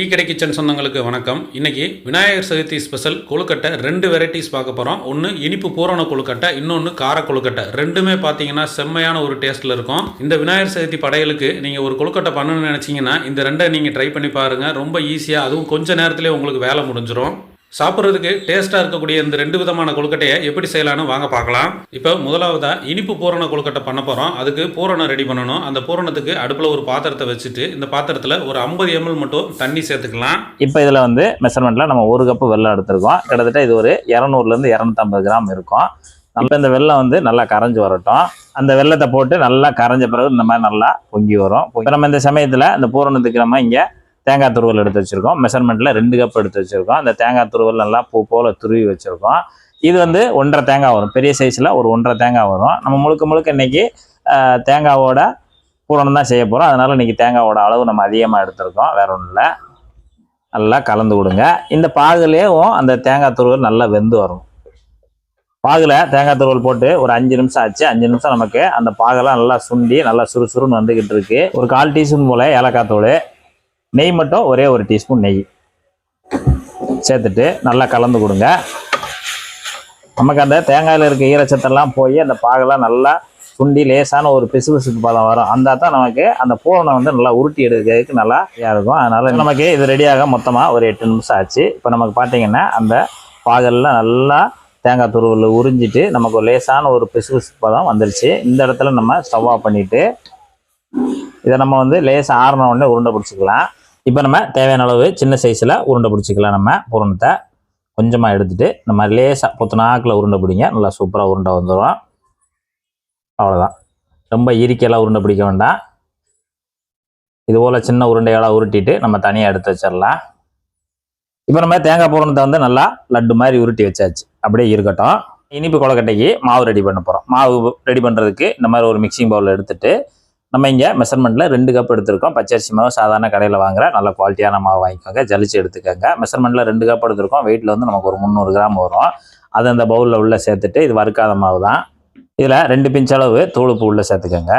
Tea கடை kitchen சொந்தங்களுக்கு வணக்கம். இன்னைக்கு விநாயகர் சதுர்த்தி ஸ்பெஷல் கொழுக்கட்டை ரெண்டு வெரைட்டிஸ் பார்க்க போகிறோம் ஒன்று இனிப்பு பூரண கொழுக்கட்டை இன்னொன்று கார கொழுக்கட்டை. ரெண்டுமே பார்த்தீங்கன்னா செம்மையான ஒரு டேஸ்ட்டில் இருக்கும். இந்த விநாயகர் சதுர்த்தி படையலுக்கு நீங்கள் ஒரு கொழுக்கட்டை பண்ணணும்னு நினச்சிங்கன்னா இந்த ரெண்டை நீங்கள் ட்ரை பண்ணி பாருங்கள் ரொம்ப ஈஸியாக அதுவும் கொஞ்சம் நேரத்திலே உங்களுக்கு வேலை முடிஞ்சிடும் சாப்பிட்றதுக்கு டேஸ்ட்டாக இருக்கக்கூடிய இந்த ரெண்டு விதமான கொழுக்கட்டையை எப்படி செய்யலாம்னு வாங்க பார்க்கலாம். இப்போ முதலாவதாக இனிப்பு பூரண கொழுக்கட்டை பண்ண போகிறோம் அதுக்கு பூரணம் ரெடி பண்ணணும். அந்த பூரணத்துக்கு அடுப்பில் ஒரு பாத்திரத்தை வச்சுட்டு இந்த பாத்திரத்தில் ஒரு ஐம்பது எம்எல் மட்டும் தண்ணி சேர்த்துக்கலாம். இப்போ இதில் வந்து மெஷர்மெண்ட்டில் நம்ம ஒரு கப்பு வெள்ளம் எடுத்துருக்கோம். கிட்டத்தட்ட இது ஒரு இரநூறுலேருந்து இரநூத்தம்பது கிராம் இருக்கும். நம்ம இந்த வெள்ளம் வந்து நல்லா கரைஞ்சி வரட்டும். அந்த வெல்லத்தை போட்டு நல்லா கரைஞ்ச பிறகு இந்த மாதிரி நல்லா பொங்கி வரும். இப்போ நம்ம இந்த சமயத்தில் இந்த பூரணத்துக்கு நம்ம இங்கே தேங்காய் துருவல் எடுத்து வச்சுருக்கோம். மெஷர்மெண்ட்டில் ரெண்டு கப் எடுத்து வச்சுருக்கோம். அந்த தேங்காய் துருவல் நல்லா பூ போல் துருவி வச்சுருக்கோம். இது வந்து ஒன்றரை தேங்காய் வரும். பெரிய சைஸில் ஒரு ஒன்றரை தேங்காய் வரும். நம்ம முழுக்க முழுக்க இன்னைக்கு தேங்காவோட பூரணம் தான் செய்ய போகிறோம் அதனால் இன்றைக்கி தேங்காவோட அளவு நம்ம அதிகமாக எடுத்திருக்கோம். வேற ஒன்றும் இல்லை. நல்லா கலந்து விடுங்க. இந்த பாகுலேயும் அந்த தேங்காய் துருவல் நல்லா வெந்து வரும். பாகில் தேங்காய் துருவல் போட்டு ஒரு அஞ்சு நிமிஷம் ஆச்சு. அஞ்சு நிமிஷம் நமக்கு அந்த பாகெல்லாம் நல்லா சுண்டி நல்லா சுறுசுறுன்னு வந்துக்கிட்டு இருக்கு. ஒரு கால் டீஸ்பூன் போல் ஏலக்காய் தூள். நெய் மட்டும் ஒரே ஒரு டீஸ்பூன் நெய் சேர்த்துட்டு நல்லா கலந்து கொடுங்க. நமக்கு அந்த தேங்காயில் இருக்க ஈரச்சத்தெல்லாம் போய் அந்த பாகெல்லாம் நல்லா சுண்டி லேசான ஒரு பிசுபிசுப்பு பதம் வரும். அந்த தான் நமக்கு அந்த பூனை வந்து நல்லா உருட்டி எடுக்கிறதுக்கு நல்லா இதாக இருக்கும். அதனால் நமக்கு இது ரெடியாக மொத்தமாக ஒரு எட்டு நிமிஷம் ஆச்சு. இப்போ நமக்கு பார்த்தீங்கன்னா அந்த பாகெல்லாம் நல்லா தேங்காய் துருவில் உறிஞ்சிட்டு நமக்கு ஒரு லேசான ஒரு பிசுபிசுப்பு பதம் வந்துருச்சு. இந்த இடத்துல நம்ம ஸ்டவ் ஆஃப் பண்ணிவிட்டு இதை நம்ம வந்து லேசாக ஆறின உடனே உருண்டை பிடிச்சிக்கலாம். இப்போ நம்ம தேவையான அளவு சின்ன சைஸில் உருண்டை பிடிச்சிக்கலாம். நம்ம பூரணத்தை கொஞ்சமாக எடுத்துகிட்டு இந்த மாதிரி லேசாக பொத்து நாக்கில் உருண்டை பிடிங்க. நல்லா சூப்பராக உருண்டை வந்துடும் அவ்வளோதான் ரொம்ப இறுக்கியெல்லாம் உருண்டை பிடிக்க வேண்டாம். இது போல் சின்ன உருண்டைகளாக உருட்டிட்டு நம்ம தனியாக எடுத்து வச்சிடலாம். இப்போ நம்ம தேங்காய் பூரணத்தை வந்து நல்லா லட்டு மாதிரி உருட்டி வச்சாச்சு. அப்படியே இருக்கட்டும். இனிப்பு கொலக்கட்டைக்கு மாவு ரெடி பண்ண போகிறோம் மாவு ரெடி பண்ணுறதுக்கு இந்த மாதிரி ஒரு மிக்சிங் பவுலில் எடுத்துகிட்டு நம்ம இங்கே மெஷர்மெண்ட்டில் ரெண்டு கப் எடுத்திருக்கோம். பச்சரிசி மாவு சாதாரண கடையில் வாங்குற நல்ல குவாலிட்டியான மாவு வாங்கிக்கோங்க. ஜலிச்சு எடுத்துக்கோங்க. மெஷர்மெண்ட்டில் ரெண்டு கப் எடுத்திருக்கோம். வெயிட்டில் வந்து நமக்கு ஒரு முந்நூறு கிராம் வரும். அதை அந்த பவுலில் உள்ளே சேர்த்துட்டு இது வறுக்காத மாவு தான். இதில் ரெண்டு பிஞ்ச் அளவு தூளுப்பு உள்ளே சேர்த்துக்கோங்க.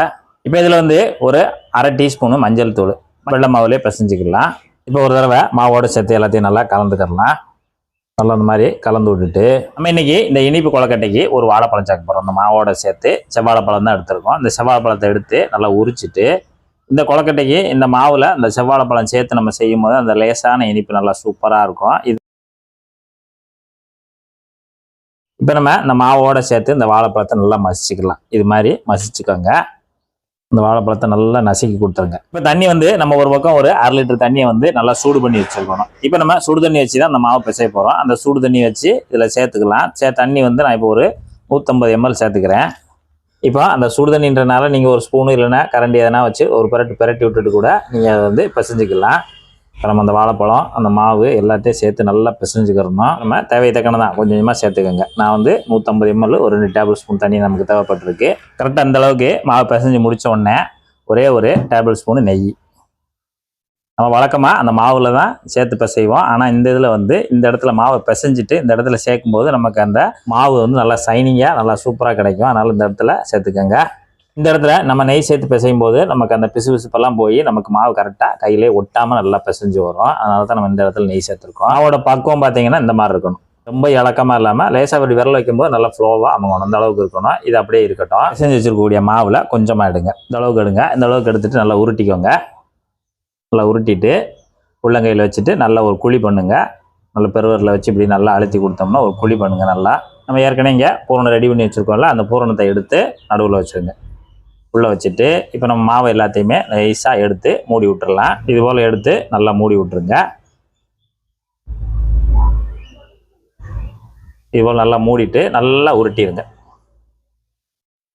இப்போ இதில் வந்து ஒரு அரை டீஸ்பூனு மஞ்சள் தூள். வெள்ளை மாவுலேயே பிசைஞ்சிக்கலாம். இப்போ ஒரு தடவை மாவோட சேர்த்து எல்லாத்தையும் நல்லா கலந்துக்கிடலாம் நல்லா இந்த மாதிரி கலந்து விட்டுட்டு நம்ம இன்னைக்கு இந்த இனிப்பு கொலக்கட்டைக்கு ஒரு வாழைப்பழம் சேர்க்க போகிறோம் அந்த மாவோட சேர்த்து செவ்வாழைப்பழம் தான் எடுத்துருக்கோம். இந்த செவ்வாழைப்பழத்தை எடுத்து நல்லா உரிச்சிட்டு இந்த கொலக்கட்டைக்கு இந்த மாவில் அந்த செவ்வாழைப்பழம் சேர்த்து நம்ம செய்யும் போது அந்த லேசான இனிப்பு நல்லா சூப்பராக இருக்கும். இது இப்போ நம்ம இந்த மாவோட சேர்த்து இந்த வாழைப்பழத்தை நல்லா மசிச்சுக்கலாம். இது மாதிரி மசிச்சுக்கோங்க. இந்த வாழைப்பழத்தை நல்லா நசுக்கி கொடுத்துருங்க. இப்போ தண்ணி வந்து நம்ம ஒரு பக்கம் ஒரு அரை லிட்டர் தண்ணியை வந்து நல்லா சூடு பண்ணி வச்சுருக்கணும். இப்போ நம்ம சுடு தண்ணி வச்சு தான் அந்த மாவு பிசைய போகிறோம் அந்த சூடு தண்ணி வச்சு இதில் சேர்த்துக்கலாம். சே தண்ணி வந்து நான் இப்போ ஒரு நூற்றம்பது எம்எல் சேர்த்துக்கிறேன். இப்போ அந்த சுடு தண்ணின்றனால நீங்கள் ஒரு ஸ்பூனு இல்லைன்னா கரண்டி எதனா வச்சு ஒரு பிரட்டு பிரட்டி விட்டுட்டு கூட நீங்கள் அதை வந்து பிசைஞ்சிக்கலாம். இப்போ நம்ம அந்த வாழைப்பழம் அந்த மாவு எல்லாத்தையும் சேர்த்து நல்லா பிசைஞ்சுக்கிறோம்னா நம்ம தேவையை தக்கன தான் கொஞ்சம் கொஞ்சமாக சேர்த்துக்கோங்க. நான் வந்து நூற்றம்பது எம்எல் ஒரு ரெண்டு டேபிள் ஸ்பூன் தண்ணி நமக்கு தேவைப்பட்டிருக்கு. கரெக்டாக அந்த அளவுக்கு மாவு பிசைஞ்சு முடித்த உடனே ஒரே ஒரு டேபிள் ஸ்பூனு நெய். நம்ம வழக்கமாக அந்த மாவில் தான் சேர்த்து பிசைவோம். ஆனால் இந்த இதில் வந்து இந்த இடத்துல மாவை பிசைஞ்சிட்டு இந்த இடத்துல சேர்க்கும்போது நமக்கு அந்த மாவு வந்து நல்லா சைனிங்காக நல்லா சூப்பராக கிடைக்கும். அதனால் இந்த இடத்துல சேர்த்துக்கோங்க. இந்த இடத்துல நம்ம நெய் சேர்த்து பிசையும் போது நமக்கு அந்த பிசு பிசுப்பெல்லாம் போய் நமக்கு மாவு கரெக்டாக கையிலே ஒட்டாமல் நல்லா பிசைஞ்சு வரும். அதனால தான் நம்ம இந்த இடத்துல நெய் சேர்த்துருக்கோம். மாவோட பக்குவம் பார்த்தீங்கன்னா இந்த மாதிரி இருக்கணும். ரொம்ப இலக்கமாக இல்லாமல் லேசாக அப்படி விரல் வைக்கும்போது நல்லா ஃப்ளோவாக அவங்க அந்த அளவுக்கு இருக்கணும். இது அப்படியே இருக்கட்டும். பிசைஞ்சு வச்சிருக்கக்கூடிய மாவில் கொஞ்சமாக எடுங்க. இந்த அளவுக்கு எடுங்க. இந்த அளவுக்கு எடுத்துகிட்டு நல்லா உருட்டிக்கோங்க. நல்லா உருட்டிட்டு உள்ளங்கையில் வச்சுட்டு நல்லா ஒரு குழி பண்ணுங்க. நல்ல பெருவரில் வச்சு இப்படி நல்லா அழுத்தி கொடுத்தோம்னா ஒரு குழி பண்ணுங்கள் நல்லா. நம்ம ஏற்கனவே இங்கே பூரணம் ரெடி பண்ணி வச்சுருக்கோம்ல அந்த பூரணத்தை எடுத்து நடுவில் வச்சுருங்க. உள்ளே வச்சுட்டு இப்போ நம்ம மாவு எல்லாத்தையுமே நைஸாக எடுத்து மூடி விட்டுடலாம் இது போல் எடுத்து நல்லா மூடி விட்டுருங்க. இது போல் நல்லா மூடிட்டு நல்லா உருட்டிடுங்க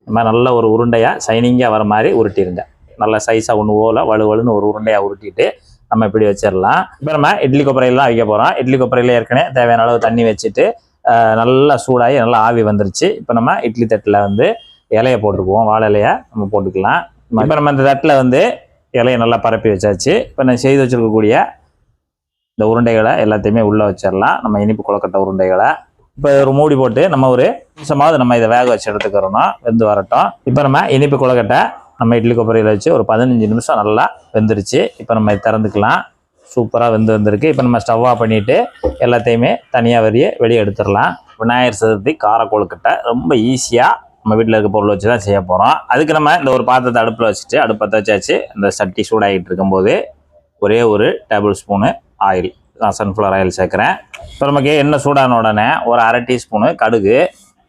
இந்த மாதிரி நல்ல ஒரு உருண்டையாக சைனிங்காக வர மாதிரி உருட்டிடுங்க நல்லா சைஸாக ஒன்று போல் வலுவலுன்னு ஒரு உருண்டையாக உருட்டிட்டு நம்ம இப்படி வச்சிடலாம் இப்போ நம்ம இட்லி கொப்பரையிலாம் வைக்க போகிறோம் இட்லி கொப்பரையில் ஏற்கனவே தேவையான அளவு தண்ணி வச்சுட்டு நல்லா சூடாகி நல்லா ஆவி வந்துருச்சு. இப்போ நம்ம இட்லி தட்டில் வந்து இலையை போட்டுக்குவோம் வாழை இலையை நம்ம போட்டுக்கலாம். இப்போ நம்ம இந்த தட்டில் வந்து இலையை நல்லா பரப்பி வச்சாச்சு. இப்போ நான் செய்து வச்சிருக்கக்கூடிய இந்த உருண்டைகளை எல்லாத்தையுமே உள்ளே வச்சிடலாம். நம்ம இனிப்பு கொலக்கட்டை உருண்டைகளை. இப்போ ஒரு மூடி போட்டு நம்ம ஒரு நிமிஷமாவது நம்ம இதை வேக வச்சு எடுத்துக்கிறோம் வெந்து வரட்டும். இப்போ நம்ம இனிப்பு கொலக்கட்டை நம்ம இட்லி கொப்பரையில் வச்சு ஒரு பதினஞ்சு நிமிஷம் நல்லா வெந்துருச்சு. இப்போ நம்ம இதை திறந்துக்கலாம். சூப்பராக வெந்து வந்திருக்கு. இப்போ நம்ம ஸ்டவ் ஆஃப் பண்ணிவிட்டு எல்லாத்தையுமே தனியாக வெளியே வெளியே எடுத்துடலாம். விநாயகர் சதுர்த்தி கார கொழுக்கட்டை ரொம்ப ஈஸியாக நம்ம வீட்டில் இருக்க பொருள் வச்சு தான் செய்ய போகிறோம் அதுக்கு நம்ம இந்த ஒரு பாத்திரத்தை அடுப்பில் வச்சுட்டு அடுப்பத்தை வச்சாச்சு. இந்த சட்டி சூடாகிட்டு இருக்கும்போது ஒரே ஒரு டேபிள் ஸ்பூனு ஆயில் நான் சன்ஃப்ளவர் ஆயில் சேர்க்குறேன். இப்போ நமக்கு எண்ணெய் சூடான உடனே ஒரு அரை டீஸ்பூனு கடுகு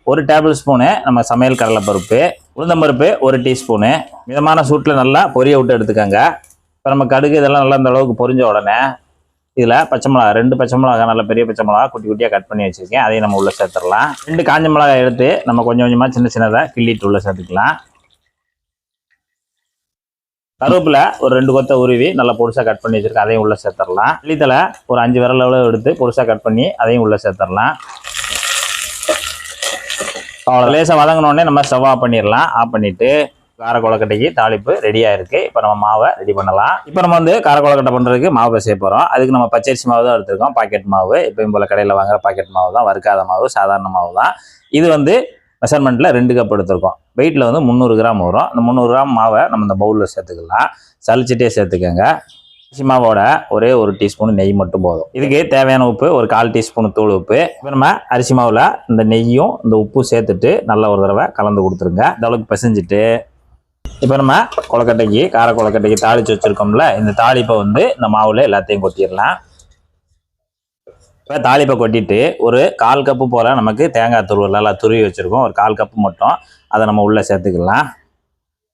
ஒரு டேபிள் ஸ்பூனு நம்ம சமையல் கடலைப்பருப்பு உளுந்தம்பருப்பு ஒரு டீஸ்பூனு மிதமான சூட்டில் நல்லா பொரிய விட்டு எடுத்துக்கோங்க. இப்போ நம்ம கடுகு இதெல்லாம் நல்லா அந்த அளவுக்கு பொரிஞ்ச உடனே இதில் பச்சை மிளகா ரெண்டு பச்சை மிளகா நல்ல பெரிய பச்சை மிளகா குட்டி குட்டியாக கட் பண்ணி வச்சுருக்கேன். அதையும் நம்ம உள்ளே சேர்த்துடலாம். ரெண்டு காஞ்ச மிளகா எடுத்து நம்ம கொஞ்சம் கொஞ்சமாக சின்ன சின்னதாக கிள்ளிட்டு உள்ளே சேர்த்துக்கலாம். கருவேப்பிலை ஒரு ரெண்டு கொத்தை உருவி நல்லா பொடிசாக கட் பண்ணி வச்சுருக்கேன். அதையும் உள்ளே சேர்த்துடலாம். மல்லித்தலை ஒரு அஞ்சு விரல் அளவு எடுத்து பொடிசாக கட் பண்ணி அதையும் உள்ளே சேர்த்துடலாம். அவ்வளோ லேசாக வதங்கினோடனே நம்ம ஸ்டவ் ஆஃப் பண்ணிடலாம். ஆஃப் பண்ணிவிட்டு காரக்கொழக்கட்டைக்கு தாளிப்பு ரெடியாக இருக்குது இப்போ நம்ம மாவை ரெடி பண்ணலாம். இப்போ நம்ம வந்து கார பண்ணுறதுக்கு மாவு பிசைய போகிறோம் அதுக்கு நம்ம பச்சரிசி மாவு தான் எடுத்துருக்கோம். பாக்கெட் மாவு. எப்பயும் போல் கடையில் வாங்குற பாக்கெட் மாவு தான். வறுக்காத மாவு சாதாரண மாவு தான். இது வந்து மெஷர்மெண்ட்டில் ரெண்டு கப் எடுத்திருக்கோம். வெயிட்டில் வந்து முந்நூறு கிராம் வரும். அந்த முந்நூறு கிராம் மாவை நம்ம இந்த பவுலில் சேர்த்துக்கலாம். சளிச்சிட்டே சேர்த்துக்கோங்க. அரிசி மாவோட ஒரே ஒரு டீஸ்பூன் நெய் மட்டும் போதும். இதுக்கு தேவையான உப்பு ஒரு கால் டீஸ்பூன் தூள் உப்பு. இப்போ நம்ம அரிசி மாவில் இந்த நெய்யும் இந்த உப்பும் சேர்த்துட்டு நல்ல ஒரு தடவை கலந்து கொடுத்துருங்க. இந்த அளவுக்கு பிசைஞ்சிட்டு இப்போ நம்ம கொலக்கட்டைக்கு கார கொலக்கட்டைக்கு தாளித்து வச்சுருக்கோம்ல இந்த தாளிப்பை வந்து இந்த மாவில் எல்லாத்தையும் கொட்டிடலாம். இப்போ தாளிப்பை கொட்டிட்டு ஒரு கால் கப்பு போல் நமக்கு தேங்காய் துருவல் நல்லா துருவி வச்சுருக்கோம். ஒரு கால் கப்பு மட்டும் அதை நம்ம உள்ளே சேர்த்துக்கலாம்.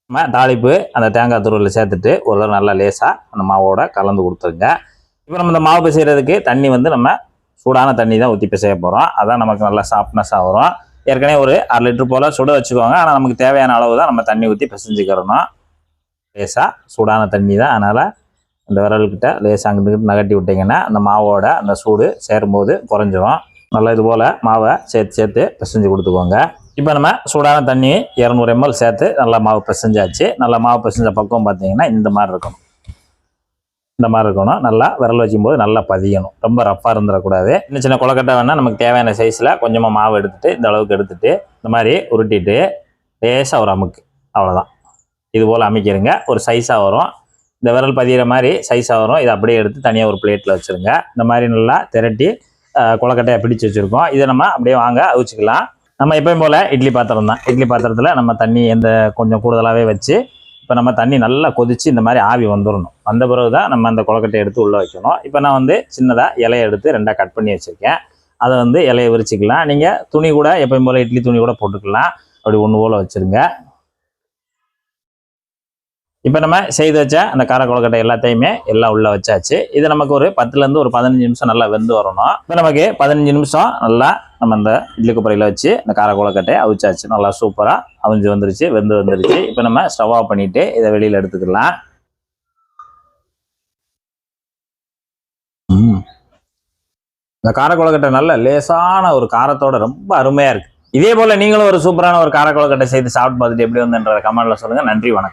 நம்ம தாளிப்பு அந்த தேங்காய் துருவலில் சேர்த்துட்டு ஒரு தடவை நல்லா லேசாக அந்த மாவோட கலந்து கொடுத்துருங்க. இப்போ நம்ம இந்த மாவு பிசைகிறதுக்கு தண்ணி வந்து நம்ம சூடான தண்ணி தான் ஊற்றி பிசைய போகிறோம் அதான் நமக்கு நல்லா சாஃப்ட்னஸாக வரும். ஏற்கனவே ஒரு அரை லிட்டர் போல் சுட வச்சுக்கோங்க. ஆனால் நமக்கு தேவையான அளவு தான் நம்ம தண்ணி ஊற்றி பிசைஞ்சுக்கிறணும் லேசாக சூடான தண்ணி தான். அதனால் இந்த விரல்கிட்ட லேசாக அங்கிட்டு நகட்டி விட்டிங்கன்னா அந்த மாவோட அந்த சூடு சேரும்போது குறைஞ்சிரும். நல்லா இது போல் மாவை சேர்த்து சேர்த்து பிசைஞ்சு கொடுத்துக்கோங்க. இப்போ நம்ம சூடான தண்ணி இரநூறு எம்எல் சேர்த்து நல்லா மாவு பிசைஞ்சாச்சு. நல்லா மாவு பிசைஞ்ச பக்கம் பார்த்தீங்கன்னா இந்த மாதிரி இருக்கும். இந்த மாதிரி இருக்கணும். நல்லா விரல் வைக்கும்போது நல்லா பதியணும். ரொம்ப ரஃப்பாக இருந்துடக்கூடாது. சின்ன சின்ன கொலக்கட்டை வேணால் நமக்கு தேவையான சைஸில் கொஞ்சமாக மாவு எடுத்துகிட்டு இந்த அளவுக்கு எடுத்துட்டு இந்த மாதிரி உருட்டிட்டு லேசாக ஒரு அமுக்கு. அவ்வளோதான் இது போல் அமைக்கிறங்க. ஒரு சைஸாக வரும். இந்த விரல் பதிகிற மாதிரி சைஸாக வரும். இதை அப்படியே எடுத்து தனியாக ஒரு பிளேட்டில் வச்சுருங்க. இந்த மாதிரி நல்லா திரட்டி அஹ், கொலக்கட்டையை வச்சுருக்கோம். இதை நம்ம அப்படியே வாங்க அவிச்சிக்கலாம். நம்ம எப்பயும் போல் இட்லி பாத்திரம் தான். இட்லி பாத்திரத்தில் நம்ம தண்ணி எந்த கொஞ்சம் கூடுதலாகவே வச்சு இப்போ நம்ம தண்ணி நல்லா கொதித்து இந்த மாதிரி ஆவி வந்துடணும் வந்த பிறகு தான் நம்ம அந்த கொலக்கட்டையை எடுத்து உள்ளே வைக்கணும். இப்போ நான் வந்து சின்னதாக இலையை எடுத்து ரெண்டாக கட் பண்ணி வச்சுருக்கேன். அதை வந்து இலையை விரிச்சிக்கலாம். நீங்கள் துணி கூட எப்பயும் போல் இட்லி துணி கூட போட்டுக்கலாம். அப்படி ஒன்று போல் வச்சுருங்க. இப்போ நம்ம செய்து வச்ச அந்த கார கொழுக்கட்டை எல்லாத்தையுமே எல்லாம் உள்ளே வச்சாச்சு. இது நமக்கு ஒரு பத்துலேருந்து ஒரு பதினஞ்சு நிமிஷம் நல்லா வெந்து வரணும். இப்போ நமக்கு பதினஞ்சு நிமிஷம் நல்லா நம்ம இந்த இட்லி குப்பரையில் வச்சு இந்த கார கொழுக்கட்டையை அவிச்சாச்சு. நல்லா சூப்பராக அவிஞ்சு வந்துருச்சு வெந்து வந்துருச்சு. இப்போ நம்ம ஸ்டவ் ஆஃப் பண்ணிவிட்டு இதை வெளியில் எடுத்துக்கலாம். ம். இந்த கார கொழுக்கட்டை நல்ல லேசான ஒரு காரத்தோட ரொம்ப அருமையாக இருக்குது இதே போல் நீங்களும் ஒரு சூப்பரான ஒரு கார கொழுக்கட்டை செய்து சாப்பிட்டு பார்த்துட்டு எப்படி வந்துன்ற கமெண்ட்டில் சொல்லுங்கள் நன்றி வணக்கம்.